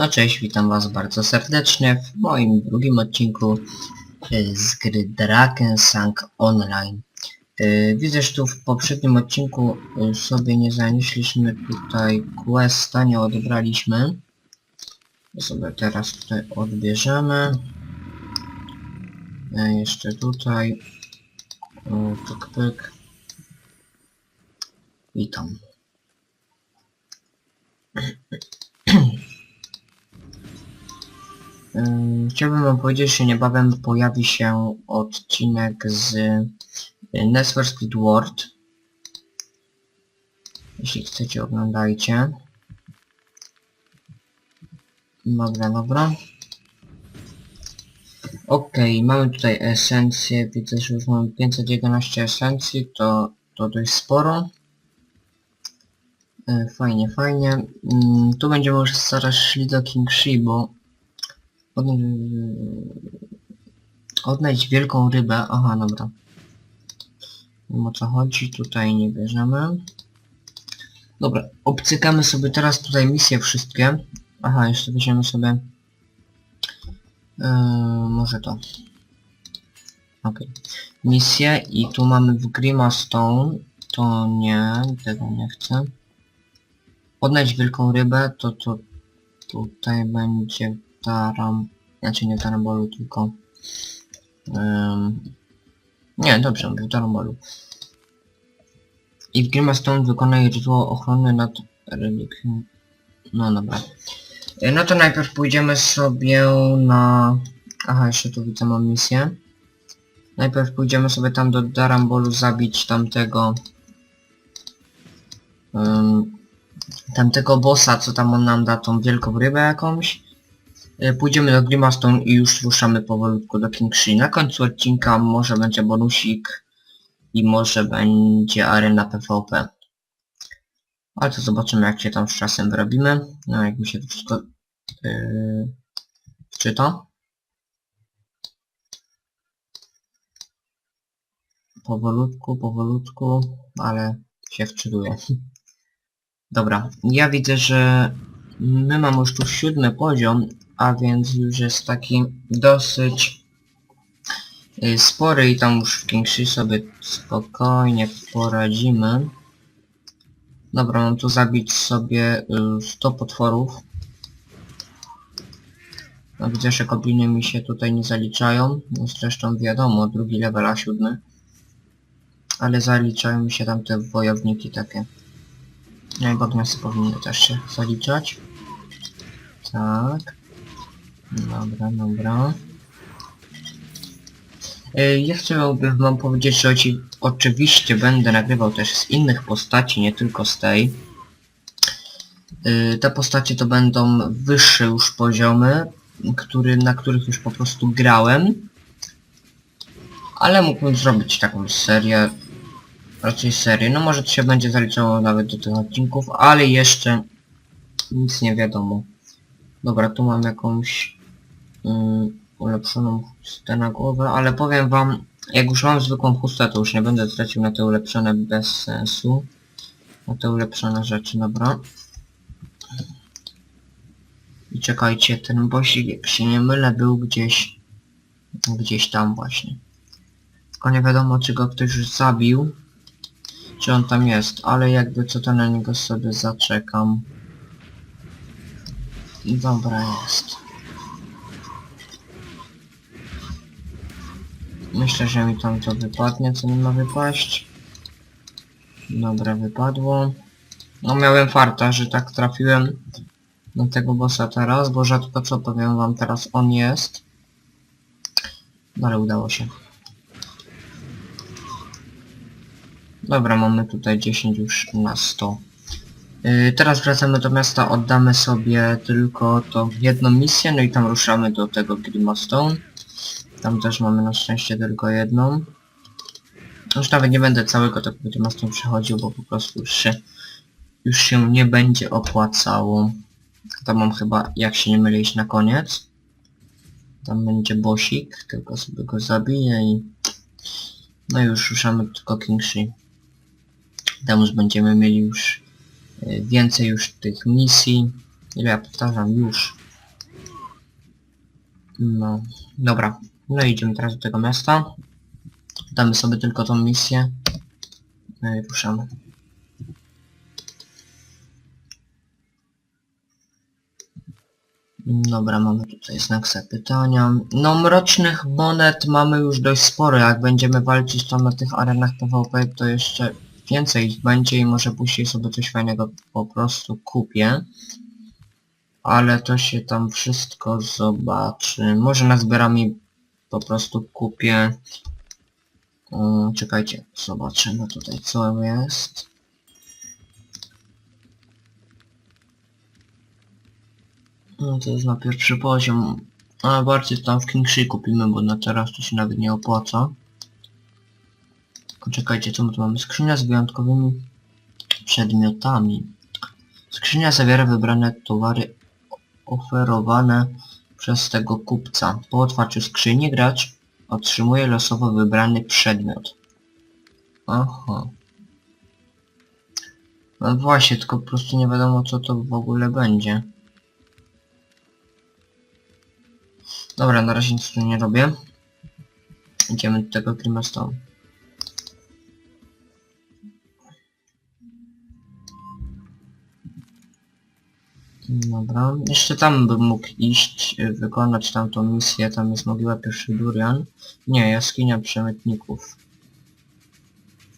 No cześć, witam was bardzo serdecznie w moim drugim odcinku y, z gry Drakensang Online. Y, Widzę, że tu w poprzednim odcinku y, sobie nie zanieśliśmy tutaj questa, nie odebraliśmy. Sobie teraz tutaj odbierzemy. Jeszcze tutaj. Pyk, pyk. Witam. Chciałbym wam powiedzieć, że niebawem pojawi się odcinek z y, Need Speed World. Jeśli chcecie, oglądajcie. Dobra, dobra. Okej, mamy tutaj esencję. Widzę, że już mamy 511 esencji, to, to dość sporo. E, Fajnie, fajnie. Mm, Tu będziemy już zaraz szli do King Shi, bo od... odnaleźć wielką rybę. Aha, dobra. Wiem o co chodzi, tutaj nie bierzemy. Dobra, obcykamy sobie teraz tutaj misje wszystkie. Aha, jeszcze weźmiemy sobie... Yy, może to. Okej. Misje i tu mamy w Grimastone. To nie, tego nie chcę. Odnaleźć wielką rybę, to to tutaj będzie taram... Znaczy nie tarambolu, tylko... Ym... Nie, dobrze, mówię tarambolu. I w Grimastone wykonaj rytuał ochrony nad relikwią. No dobra. Y, No to najpierw pójdziemy sobie na... Aha, jeszcze tu widzę mam misję. Najpierw pójdziemy sobie tam do Darambolu zabić tamtego... Ym, tamtego bossa, co tam on nam da, tą wielką rybę jakąś. Y, Pójdziemy do Grimastone i już ruszamy powolutku do King Shi. Na końcu odcinka może będzie bonusik i może będzie arena PvP. Ale to zobaczymy jak się tam z czasem wyrobimy. No jak mi się to wszystko yy, wczyta. Powolutku, powolutku, ale się wczytuje. Dobra, ja widzę, że my mamy już tu siódmy poziom, a więc już jest taki dosyć y, spory i tam już w Kingshi sobie spokojnie poradzimy. Dobra, mam tu zabić sobie y, 100 potworów. No widzę, że gobliny mi się tutaj nie zaliczają. No zresztą wiadomo, drugi level a siódmy. Ale zaliczają mi się tam te wojowniki takie. No i Bogniasy powinny też się zaliczać. Tak. Dobra, dobra. Y, Ja chciałbym wam powiedzieć, że oci oczywiście będę nagrywał też z innych postaci, nie tylko z tej. Y, Te postacie to będą wyższe już poziomy, który, na których już po prostu grałem. Ale mógłbym zrobić taką serię, raczej serię, no może to się będzie zaliczało nawet do tych odcinków, ale jeszcze nic nie wiadomo. Dobra, tu mam jakąś ulepszoną chustę na głowę, ale powiem wam, jak już mam zwykłą chustę, to już nie będę tracił na te ulepszone bez sensu. Na te ulepszone rzeczy, dobra. I czekajcie, ten bosik, jak się nie mylę, był gdzieś, gdzieś tam właśnie. Tylko nie wiadomo, czy go ktoś już zabił, czy on tam jest, ale jakby co to na niego sobie zaczekam. Dobra jest. Myślę, że mi tam to wypadnie, co mi ma wypaść. Dobra, wypadło. No miałem farta, że tak trafiłem na tego bossa teraz, bo rzadko co powiem wam teraz on jest. No ale udało się. Dobra, mamy tutaj 10 już na 100. Yy, teraz wracamy do miasta, oddamy sobie tylko tą jedną misję, no i tam ruszamy do tego Grimastone. Tam też mamy na szczęście tylko jedną. Już nawet nie będę całego tego Grimastone przechodził, bo po prostu już się, już się nie będzie opłacało. Tam mam chyba, jak się nie mylę, iść na koniec. Tam będzie bosik, tylko sobie go zabiję i... No już ruszamy tylko King Shi. Tam już będziemy mieli już y, więcej już tych misji. Ile ja powtarzam już. No, dobra. No i idziemy teraz do tego miasta. Damy sobie tylko tą misję. No i ruszamy. Dobra, mamy tutaj znak zapytania. No, mrocznych monet mamy już dość sporo. Jak będziemy walczyć tam na tych arenach PvP, to jeszcze więcej ich będzie i może później sobie coś fajnego po prostu kupię. Ale to się tam wszystko zobaczy. Może nazbierami po prostu kupię. O, czekajcie, zobaczymy tutaj co jest. No to jest na pierwszy poziom. A bardziej tam w Kingshi kupimy, bo na teraz to się nawet nie opłaca. Czekajcie, co my tu mamy? Skrzynia z wyjątkowymi przedmiotami. Skrzynia zawiera wybrane towary oferowane przez tego kupca. Po otwarciu skrzyni gracz otrzymuje losowo wybrany przedmiot. Aha. No właśnie, tylko po prostu nie wiadomo co to w ogóle będzie. Dobra, na razie nic tu nie robię. Idziemy do tego Grimastone. Dobra, jeszcze tam bym mógł iść, y, wykonać tamtą misję, tam jest mogiła pierwszy durian. Nie, jaskinia przemytników.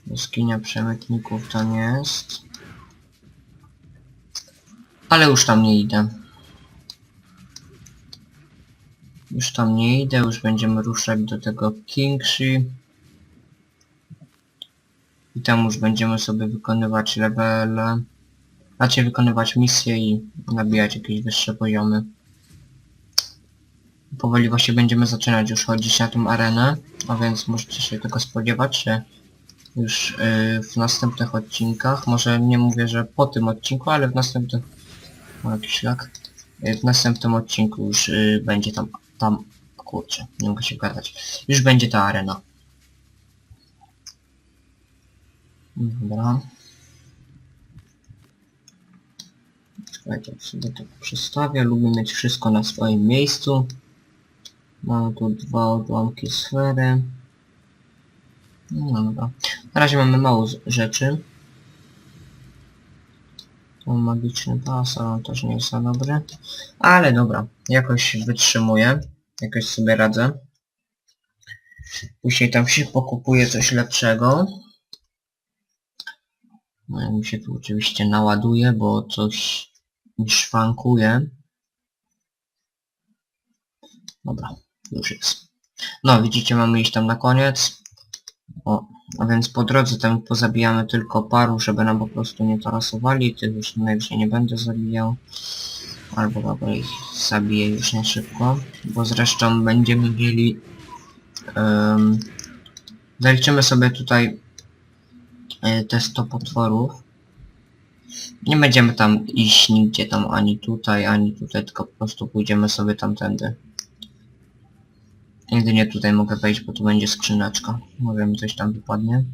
Jaskinia przemytników tam jest. Ale już tam nie idę. Już tam nie idę, już będziemy ruszać do tego Kingshi. I tam już będziemy sobie wykonywać levele. Znaczy wykonywać misje i nabijać jakieś wyższe poziomy. Powoli właśnie będziemy zaczynać już chodzić na tą arenę, a więc możecie się tego spodziewać, że już yy, w następnych odcinkach, może nie mówię, że po tym odcinku, ale w następnych... O, jakiś szlak. Yy, w następnym odcinku już yy, będzie tam, tam, kurczę, nie mogę się gadać. Już będzie ta arena. Dobra. Jak sobie to przestawię. Lubię mieć wszystko na swoim miejscu. Mamy tu dwa odłamki sfery. No dobra. Na razie mamy mało rzeczy. To magiczny pas, ale on też nie jest za dobry. Ale dobra, jakoś wytrzymuję. Jakoś sobie radzę. Później tam się pokupuje coś lepszego. No ja mi się tu oczywiście naładuje, bo coś szwankuje. Dobra, już jest. No, widzicie, mamy iść tam na koniec. O, a więc po drodze tam pozabijamy tylko paru, żeby nam po prostu nie tarasowali. Tych już najwyżej nie będę zabijał. Albo dobra, ich zabiję już na szybko. Bo zresztą będziemy mieli... Um, zaliczymy sobie tutaj y, te 100 potworów. Nie będziemy tam iść nigdzie tam ani tutaj, ani tutaj, tylko po prostu pójdziemy sobie tamtędy. Jedynie tutaj mogę wejść, bo tu będzie skrzyneczka. Może mi coś tam wypadnie.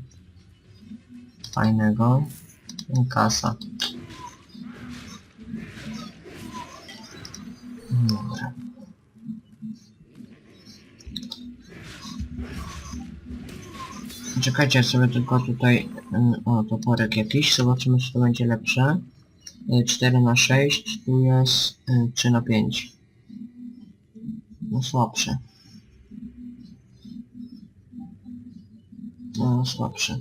Fajnego. Kasa. Dobra. Czekajcie, ja sobie tylko tutaj... y, O, toporek jakiś. Zobaczymy, czy to będzie lepsze. Y, 4 na 6 tu jest y, 3 na 5 No słabsze. No słabsze.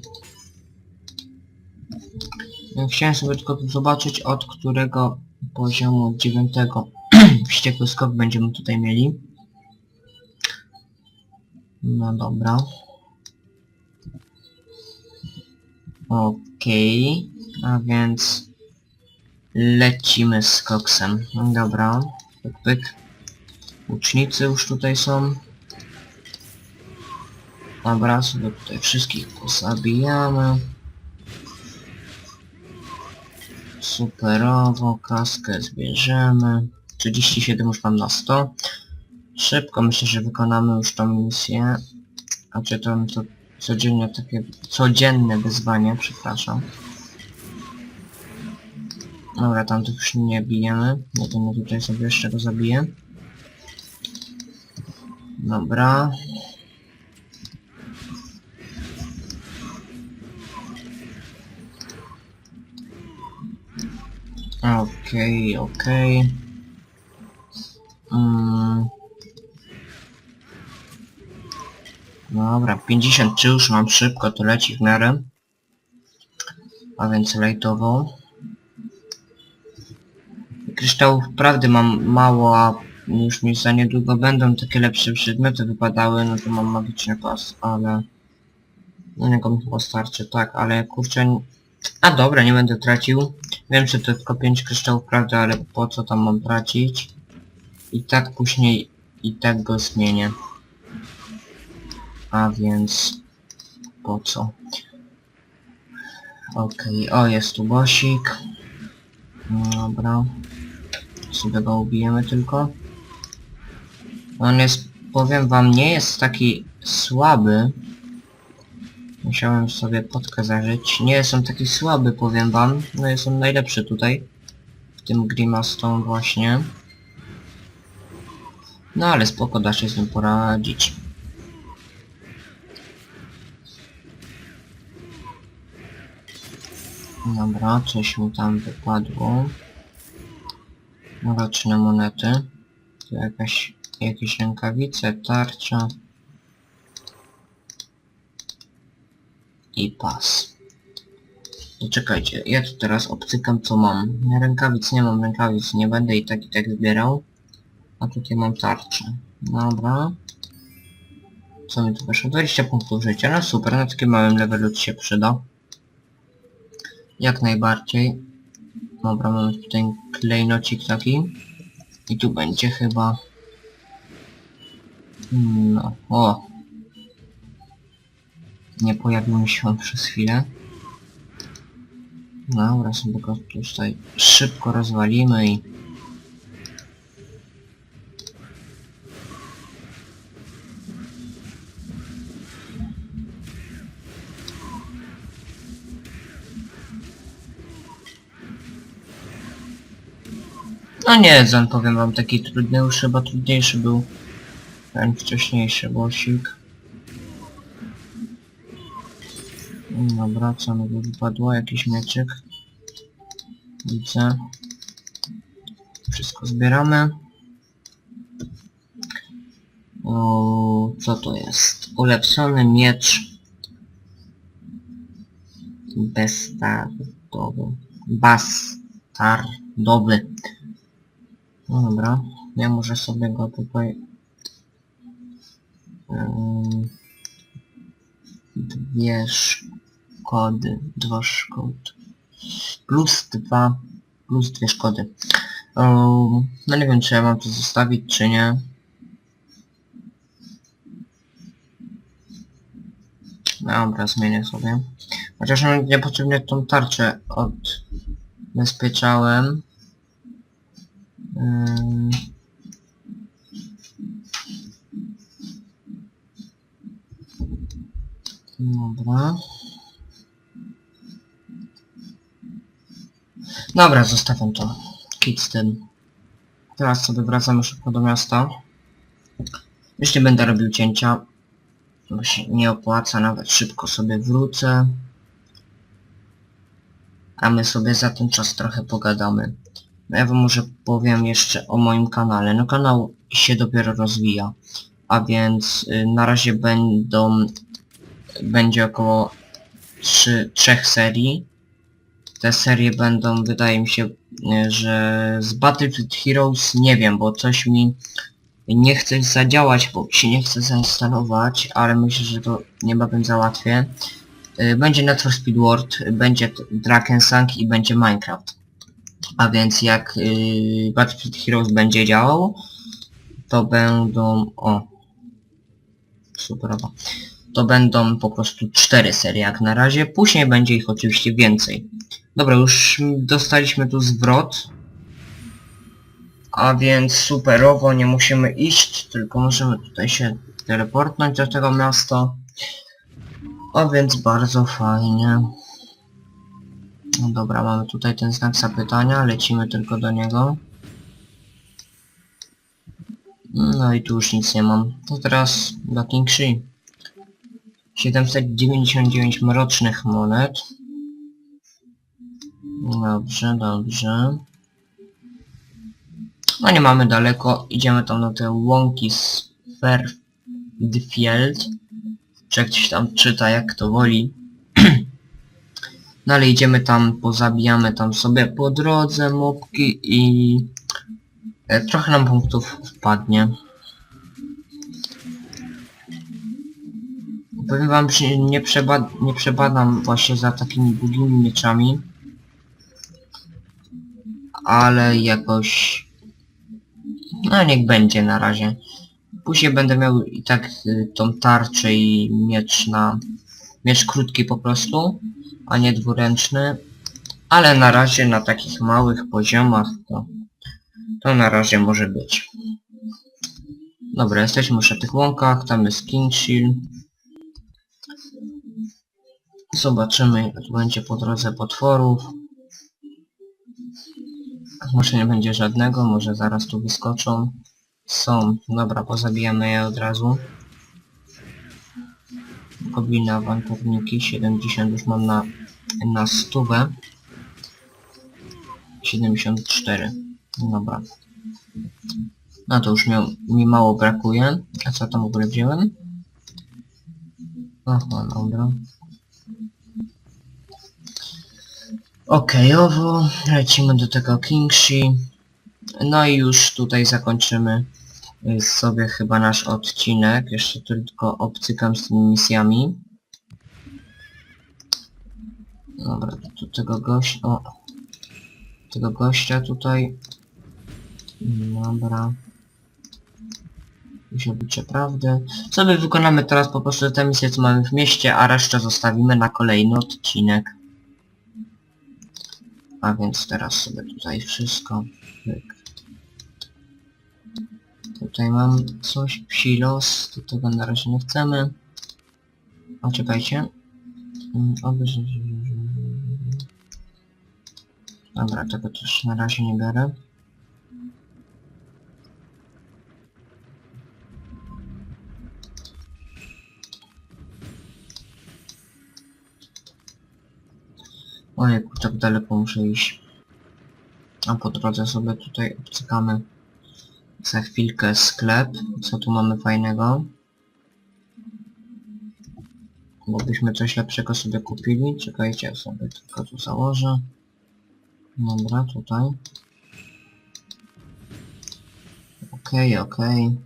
Y, Chciałem sobie tylko zobaczyć od którego poziomu, 9 wściekły skok będziemy tutaj mieli. No dobra. Okej, a więc lecimy z koksem. Dobra, pyk, pyk. Łucznicy już tutaj są. Dobra, sobie tutaj wszystkich pozabijamy. Superowo, kaskę zbierzemy. 37 już mam na 100. Szybko myślę, że wykonamy już tą misję. A czy to, to codziennie takie codzienne wyzwanie, przepraszam. Dobra, tam już nie bijemy. No to my tutaj sobie jeszcze go zabiję. Dobra. Okej, okej. Mm. Dobra, 53 już mam szybko, to leci w miarę. A więc lejtowo. Kryształów prawdy mam mało, a już mi za niedługo będą takie lepsze przedmioty wypadały, no to mam magiczny pas, ale... Na niego mi chyba starczy, tak, ale kurczę... A dobra, nie będę tracił. Wiem, że to tylko 5 kryształów prawdy, ale po co tam mam tracić? I tak później i tak go zmienię. A więc... Po co? Okej, o jest tu bosik. Dobra. Sobie go ubijemy tylko. On jest, powiem wam, nie jest taki słaby. Musiałem sobie potkę zażyć. Nie jest on taki słaby, powiem wam. No jest on najlepszy tutaj. W tym Grimastone właśnie. No ale spoko, da się z nim poradzić. Dobra, coś mi tam wypadło. Mroczne monety. Tu jakaś, jakieś rękawice, tarcza. I pas. I czekajcie, ja tu teraz obcykam co mam. Rękawic nie mam, rękawic nie będę i tak i tak zbierał. A tutaj mam tarczę. Dobra. Co mi tu wyszło? 20 punktów życia. No super, na takim małym levelu ci się przyda. Jak najbardziej. Dobra, mamy tutaj klejnocik taki. I tu będzie chyba... No, o! Nie pojawił mi się on przez chwilę. Dobra, sobie go tutaj szybko rozwalimy i... No nie, Zan powiem wam, taki trudny już chyba trudniejszy był ten wcześniejszy bosik. Dobra, co mi wypadło? Jakiś mieczyk. Widzę. Wszystko zbieramy. O, co to jest? Ulepszony miecz. Bestardowy. Bastardowy. No dobra, ja może sobie go tutaj... Ym, dwie szkody, dwa szkody. Plus dwa, plus dwie szkody. Ym, no nie wiem czy ja mam to zostawić czy nie. Dobra, zmienię sobie. Chociaż niepotrzebnie tą tarczę odbezpieczałem. Dobra. Dobra, zostawiam to. Kit z tym. Teraz sobie wracamy szybko do miasta. Już nie będę robił cięcia. Bo się nie opłaca, nawet szybko sobie wrócę. A my sobie za ten czas trochę pogadamy. Ja wam może powiem jeszcze o moim kanale. No kanał się dopiero rozwija. A więc y, na razie będą... Będzie około 3, trzech serii. Te serie będą, wydaje mi się, y, że z Battlefield Heroes nie wiem, bo coś mi nie chce zadziałać, bo się nie chce zainstalować, ale myślę, że to niebawem załatwię. Y, Będzie for Speed World, będzie Drakensang i będzie Minecraft. A więc jak yy, Battlefield Heroes będzie działał, to będą... O! Superowo. To będą po prostu cztery serie jak na razie, później będzie ich oczywiście więcej. Dobra, już dostaliśmy tu zwrot. A więc superowo, nie musimy iść, tylko możemy tutaj się teleportnąć do tego miasta. A więc bardzo fajnie. No dobra, mamy tutaj ten znak zapytania, lecimy tylko do niego. No i tu już nic nie mam. To teraz dla King Shi. 799 mrocznych monet. Dobrze, dobrze. No nie mamy daleko. Idziemy tam na te łąki z Fairfield. Czy jak tam czyta, jak to woli. No ale idziemy tam, pozabijamy tam sobie po drodze mopki i e, trochę nam punktów wpadnie. Powiem wam, że nie, przeba nie przebadam właśnie za takimi długimi mieczami. Ale jakoś... No niech będzie na razie. Później będę miał i tak y, tą tarczę i miecz na... Miecz krótki po prostu, a nie dwuręczny. Ale na razie na takich małych poziomach to... To na razie może być. Dobra, jesteśmy już na tych łąkach, tam jest King Shield. Zobaczymy, jak będzie po drodze potworów. Może nie będzie żadnego, może zaraz tu wyskoczą. Są, dobra, pozabijamy je od razu. Gobliny awanturniki, 70 już mam na, na stówę. 74, dobra. No to już mi, mi mało brakuje. A co tam w ogóle wziąłem? Aha, dobra. Okejowo, lecimy do tego Kingshi. No i już tutaj zakończymy sobie chyba nasz odcinek. Jeszcze tylko obcykam z tymi misjami. Dobra, tu tego gościa... O! Tego gościa tutaj... Dobra. Musi oblicze prawdy. Sobie wykonamy teraz po prostu te misje, co mamy w mieście, a resztę zostawimy na kolejny odcinek. A więc teraz sobie tutaj wszystko. Tutaj mam coś, psilos, to tego na razie nie chcemy. O, czekajcie. Mm, Dobra, tego też na razie nie biorę. Ojejku, tak daleko muszę iść. A po drodze sobie tutaj obcykamy za chwilkę sklep. Co tu mamy fajnego? Bo byśmy coś lepszego sobie kupili. Czekajcie, sobie tylko tu założę. Dobra, tutaj. Okej, okej.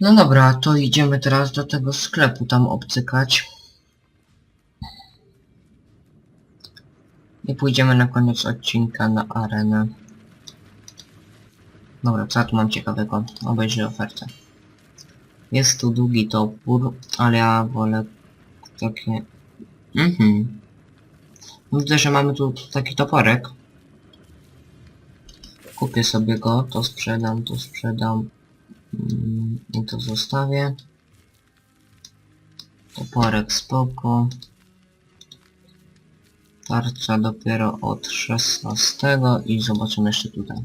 No dobra, to idziemy teraz do tego sklepu tam obcykać. I pójdziemy na koniec odcinka na arenę. Dobra, co ja tu mam ciekawego? Obejrzyj ofertę. Jest tu długi topór, ale ja wolę takie... Mhm. Widzę, że mamy tu taki toporek. Kupię sobie go, to sprzedam, to sprzedam. Mm, I to zostawię. Toporek spoko. Tarcza dopiero od 16 i zobaczymy jeszcze tutaj.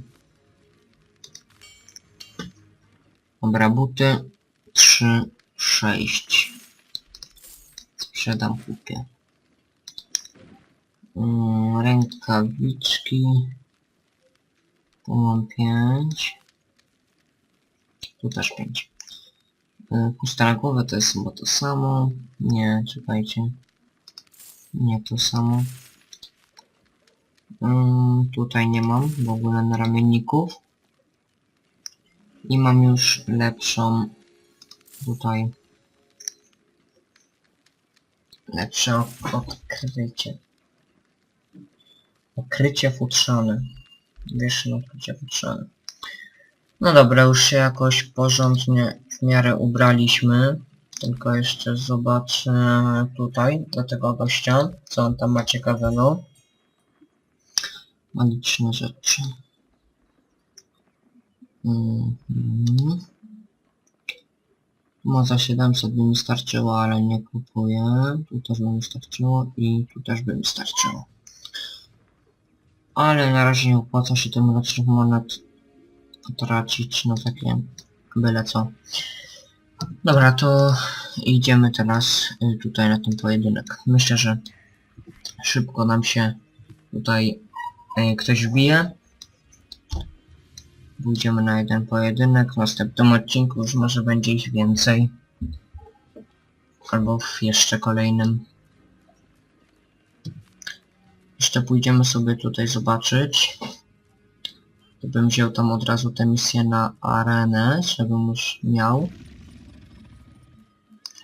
Dobra, buty 3, 6. Sprzedam kupię. Mm, rękawiczki. Tu mam 5. Tu też 5. Pusta na głowę to jest chyba to samo. Nie, czekajcie. Nie to samo. Mm, tutaj nie mam w ogóle na ramienników. I mam już lepszą tutaj lepsze odkrycie. Okrycie futrzane. Wyższe okrycie futrzane. No dobra, już się jakoś porządnie w miarę ubraliśmy. Tylko jeszcze zobaczę tutaj do tego gościa, co on tam ma ciekawego. Magiczne rzeczy. Mhm. No za 700 by mi starczyło, ale nie kupuję. Tu też by mi starczyło i tu też by mi starczyło. Ale na razie nie opłaca się tym rocznych monet potracić, no takie byle co. Dobra, to idziemy teraz y, tutaj na ten pojedynek. Myślę, że szybko nam się tutaj y, ktoś wbije. Pójdziemy na jeden pojedynek, w następnym odcinku już może będzie ich więcej. Albo w jeszcze kolejnym. Jeszcze pójdziemy sobie tutaj zobaczyć. To bym wziął tam od razu tę misję na arenę, żebym już miał.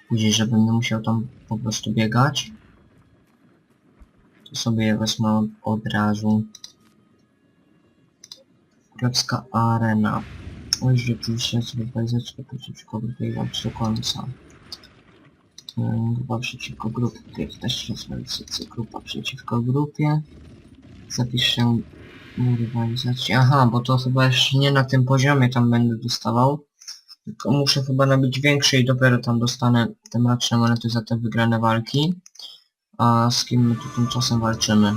Później, żebym nie musiał tam po prostu biegać. To sobie je wezmę od razu. Królewska arena. Oj, rzeczywiście sobie bajzeczkę przeciwko grupie walcz do końca. Ym, Grupa przeciwko grupie. 15 rywalizacji. Grupa przeciwko grupie. Zapiszę rywalizację. Aha, bo to chyba jeszcze nie na tym poziomie tam będę dostawał. Tylko muszę chyba nabić większy i dopiero tam dostanę te mroczne monety za te wygrane walki. A z kim my tu tymczasem walczymy?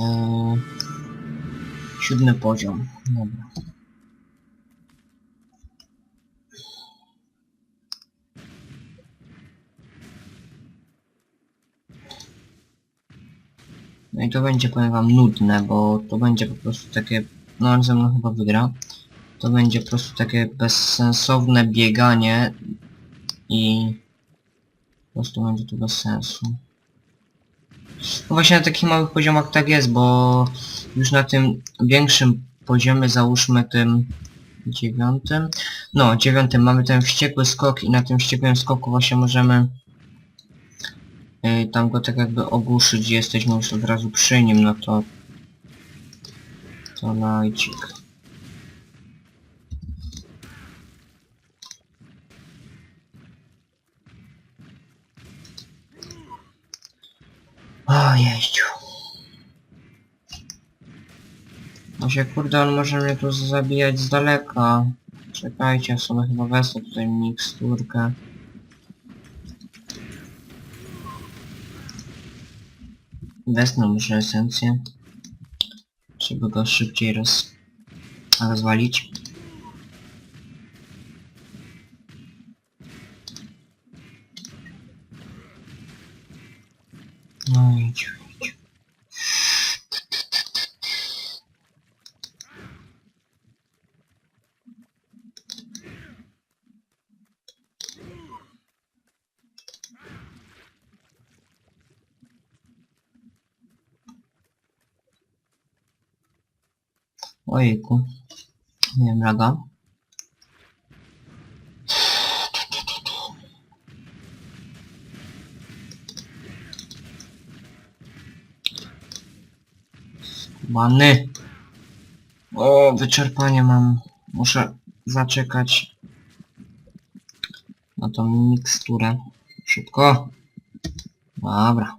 Eee, siódmy poziom. Dobra. No i to będzie, powiem wam, nudne, bo to będzie po prostu takie... No ze mną chyba wygra. To będzie po prostu takie bezsensowne bieganie i... Po prostu będzie to bez sensu. No właśnie na takich małych poziomach tak jest, bo już na tym większym poziomie, załóżmy tym dziewiątym, no dziewiątym mamy ten wściekły skok i na tym wściekłym skoku właśnie możemy yy, tam go tak jakby ogłuszyć, jesteśmy już od razu przy nim, no to to lajcik. O jeździu. No się kurde, on może mnie tu zabijać z daleka. Czekajcie, ja sobie chyba wezmę tutaj miksturkę. Wezmę może esencję. Żeby go szybciej roz... rozwalić. No idź, idź. Ojejku. Nie wiem, rada. Many. O, wyczerpanie mam. Muszę zaczekać na tą miksturę. Szybko. Dobra.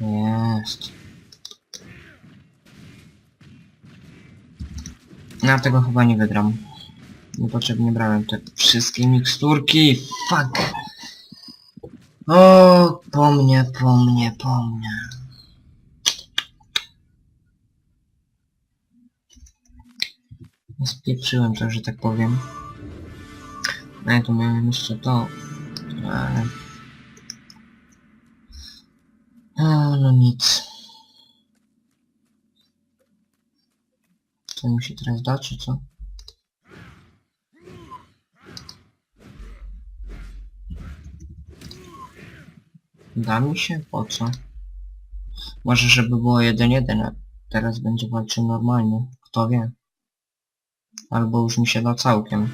Jest. Ja tego chyba nie wygram. Niepotrzebnie brałem te wszystkie miksturki. Fuck. O, po mnie, po mnie, po mnie. Spieprzyłem to, że tak powiem. No ja tu miałem jeszcze to. Ale... A, no nic. Co mi się teraz da, czy co? Da mi się? Po co? Może żeby było 1-1, a teraz będzie walczył normalnie. Kto wie? Albo już mi się da całkiem.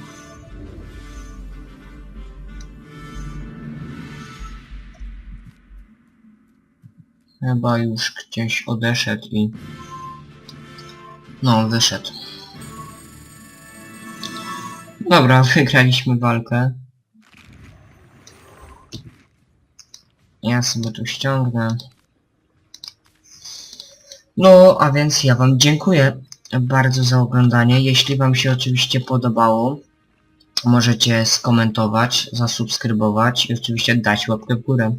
Chyba już gdzieś odeszedł i... No, wyszedł. Dobra, wygraliśmy walkę. Ja sobie tu ściągnę. No, a więc ja wam dziękuję bardzo za oglądanie. Jeśli wam się oczywiście podobało, możecie skomentować, zasubskrybować i oczywiście dać łapkę w górę.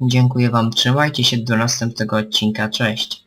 Dziękuję wam, trzymajcie się do następnego odcinka, cześć.